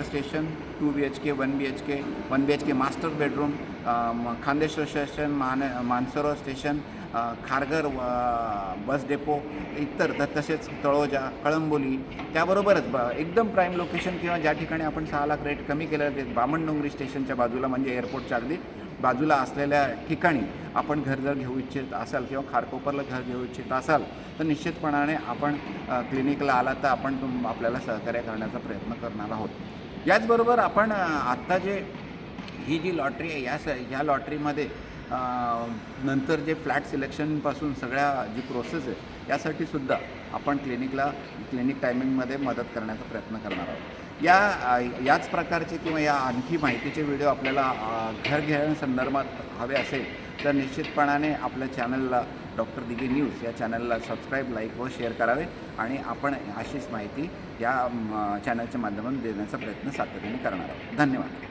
Station two B H K one B H K one B H K master bedroom अ, Khandeshwar station मान Mansarovar station Kharghar bus depot इतर त- तसेच तळोजा कळंबोली त्याबरोबरच ब एकदम प्राईम लोकेशन किंवा ज्या ठिकाणी आपण सहा लाख रेट कमी केलेले ते बामणडोंगरी स्टेशनच्या बाजूला म्हणजे एअरपोर्टच्या अगदी बाजूला असलेल्या ठिकाणी आपण घर जर घेऊ इच्छित असाल किंवा खारकोपरला घर घेऊ इच्छित असाल तर निश्चितपणाने आपण क्लिनिकला आला तर आपण तुम आपल्याला सहकार्य करण्याचा प्रयत्न करणार आहोत. याचबरोबर आपण आत्ता जे ही जी लॉटरी आहे या स ह्या लॉटरीमध्ये नंतर जे फ्लॅट सिलेक्शनपासून सगळ्या जी प्रोसेस आहे यासाठी सुद्धा आपण क्लिनिकला क्लिनिक टायमिंगमध्ये मदत करण्याचा प्रयत्न करणार आहोत. या याच प्रकारचे किंवा या आणखी माहितीचे व्हिडिओ आपल्याला घर घेण्यासंदर्भात हवे असेल तर निश्चितपणाने आपल्या चॅनलला डॉक्टर दिगे न्यूज या चॅनलला सबस्क्राईब लाईक व शेअर करावे आणि आपण अशीच माहिती या चॅनलच्या माध्यमातून देण्याचा प्रयत्न सातत्याने करणार आहोत. धन्यवाद.